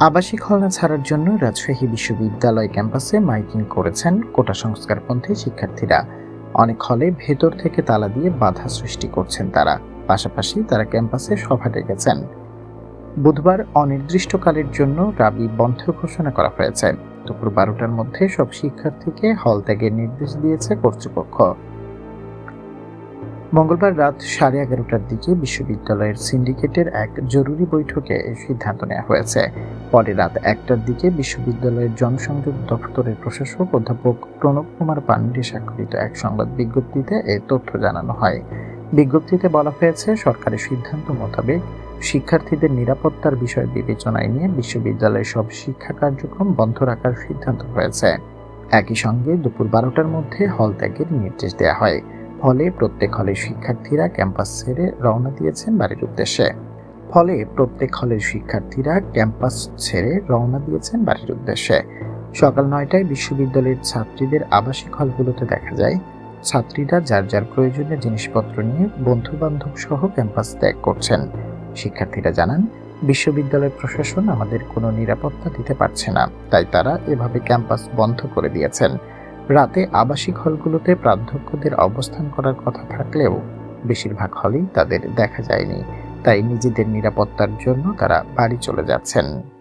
আবাসিক হলনা ছাড়ার জন্য রাজশাহী বিশ্ববিদ্যালয় ক্যাম্পাসে মাইকিং করেছেন কোটা সংস্কারপন্থী শিক্ষার্থীরা। অনেক হলে ভেতর থেকে তালা দিয়ে বাধা সৃষ্টি করছেন তারা। পাশাপাশি তারা ক্যাম্পাসে সভা ডেকেছেন। বুধবার অনির্দিষ্টকালের জন্য রাবি বন্ধ ঘোষণা করা হয়েছে। দুপুর বারোটার মধ্যে সব শিক্ষার্থীকে হল ত্যাগের নির্দেশ দিয়েছে কর্তৃপক্ষ। মঙ্গলবার রাত সাড়ে এগারোটার দিকে বিশ্ববিদ্যালয়ের সিন্ডিকেটের এক জরুরি বৈঠকে এই সিদ্ধান্ত নেওয়া হয়েছে। পরে রাত একটার দিকে বিশ্ববিদ্যালয়ের জনসংযোগ দপ্তরের প্রশাসক অধ্যাপক প্রণব কুমার পান্ডে স্বাক্ষরিত এক সংবাদ বিজ্ঞপ্তিতে এ তথ্য জানানো হয়। বিজ্ঞপ্তিতে বলা হয়েছে, সরকারের সিদ্ধান্ত মোতাবেক শিক্ষার্থীদের নিরাপত্তার বিষয় বিবেচনায় নিয়ে বিশ্ববিদ্যালয়ের সব শিক্ষা কার্যক্রম বন্ধ রাখার সিদ্ধান্ত হয়েছে। একই সঙ্গে দুপুর বারোটার মধ্যে হল ত্যাগের নির্দেশ দেওয়া হয়। ফলে প্রত্যেক হলের শিক্ষার্থীরা ক্যাম্পাস ছেড়ে রওনা দিয়েছেন বাড়ির উদ্দেশ্যে। ফলে প্রত্যেক হলের শিক্ষার্থীরা ক্যাম্পাস ছেড়ে রওনা দিয়েছেন বাড়ির উদ্দেশ্যে। সকাল নয়টায় বিশ্ববিদ্যালয়ের ছাত্রীদের আবাসিক হলগুলোতে দেখা যায়। ছাত্রীরা যার যার প্রয়োজনীয় জিনিসপত্র নিয়ে বন্ধু বান্ধব সহ ক্যাম্পাস ত্যাগ করছেন। শিক্ষার্থীরা জানান, বিশ্ববিদ্যালয় প্রশাসন আমাদের কোনো নিরাপত্তা দিতে পারছে না, তাই তারা এভাবে ক্যাম্পাস বন্ধ করে দিয়েছেন। রাতে আবাসিক হলগুলোতে প্রাধ্যক্ষদের অবস্থান করার কথা থাকলেও বেশিরভাগ হলেই তাদের দেখা যায়নি, তাই নিজেদের নিরাপত্তার জন্য তারা বাড়ি চলে যাচ্ছেন।